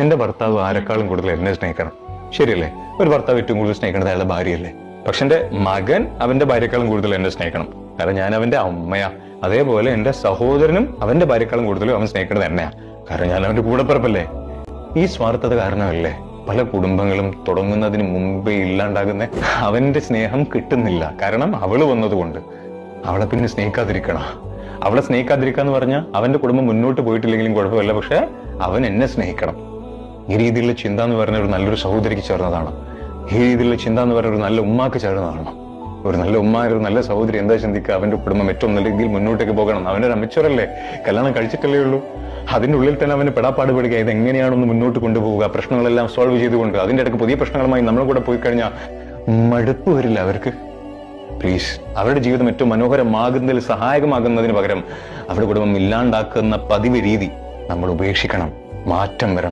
എന്റെ ഭർത്താവ് ആരെക്കാളും കൂടുതൽ എന്നെ സ്നേഹിക്കണം. ശരിയല്ലേ? ഒരു ഭർത്താവ് ഏറ്റവും കൂടുതൽ സ്നേഹിക്കണത് അയാളുടെ ഭാര്യയല്ലേ? പക്ഷെ എന്റെ മകൻ അവന്റെ ഭാര്യക്കാളും കൂടുതൽ എന്നെ സ്നേഹിക്കണം. കാരണം ഞാൻ അവന്റെ അമ്മയാ. അതേപോലെ എന്റെ സഹോദരനും അവന്റെ ഭാര്യക്കാളും കൂടുതലും അവൻ സ്നേഹിക്കുന്നത് എന്നെയാ. കാരണം ഞാൻ അവന്റെ കൂടപ്പിറപ്പല്ലേ? ഈ സ്വാർത്ഥത കാരണമല്ലേ പല കുടുംബങ്ങളും തുടങ്ങുന്നതിന് മുമ്പേ ഇല്ലാണ്ടാകുന്ന അവന്റെ സ്നേഹം കിട്ടുന്നില്ല. കാരണം അവൾ വന്നതുകൊണ്ട്. അവളെ പിന്നെ സ്നേഹിക്കാതിരിക്കണം? അവളെ സ്നേഹിക്കാതിരിക്കാന്ന് പറഞ്ഞാൽ അവന്റെ കുടുംബം മുന്നോട്ട് പോയിട്ടില്ലെങ്കിലും കുഴപ്പമില്ല. പക്ഷെ അവൻ എന്നെ സ്നേഹിക്കണം. ഈ രീതിയിലുള്ള ചിന്ത എന്ന് പറയുന്ന ഒരു നല്ലൊരു സഹോദരിക്ക് ചേർന്നതാണ്. ഈ രീതിയിലുള്ള ചിന്ത എന്ന് പറയുന്ന ഒരു നല്ല ഉമ്മാക്ക് ചേർന്നതാണ്. ഒരു നല്ല ഉമ്മ ഒരു നല്ല സഹോദരി എന്താ ചിന്തിക്കുക? അവന്റെ കുടുംബം ഏറ്റവും നല്ല രീതിയിൽ മുന്നോട്ടേക്ക് പോകണം. അവന്റെ ഒരു അമ്മച്ചോറല്ലേ കല്യാണം കഴിച്ചിട്ടല്ലേ ഉള്ളൂ. അതിന്റെ ഉള്ളിൽ തന്നെ അവന് പെടാപ്പാട് പെടുക. ഇത് എങ്ങനെയാണൊന്ന് മുന്നോട്ട് കൊണ്ടുപോവുക? പ്രശ്നങ്ങളെല്ലാം സോൾവ് ചെയ്തുകൊണ്ട് അതിന്റെ ഇടയ്ക്ക് പുതിയ പ്രശ്നങ്ങളുമായി നമ്മൾ കൂടെ പോയി കഴിഞ്ഞാൽ മടുപ്പ് വരില്ല അവർക്ക്. പ്ലീസ് അവരുടെ ജീവിതം ഏറ്റവും മനോഹരമാകുന്നതിൽ സഹായകമാകുന്നതിന് പകരം അവരുടെ കുടുംബം ഇല്ലാണ്ടാക്കുന്ന പതിവ് രീതി നമ്മൾ ഉപേക്ഷിക്കണം. മാറ്റം വരണം.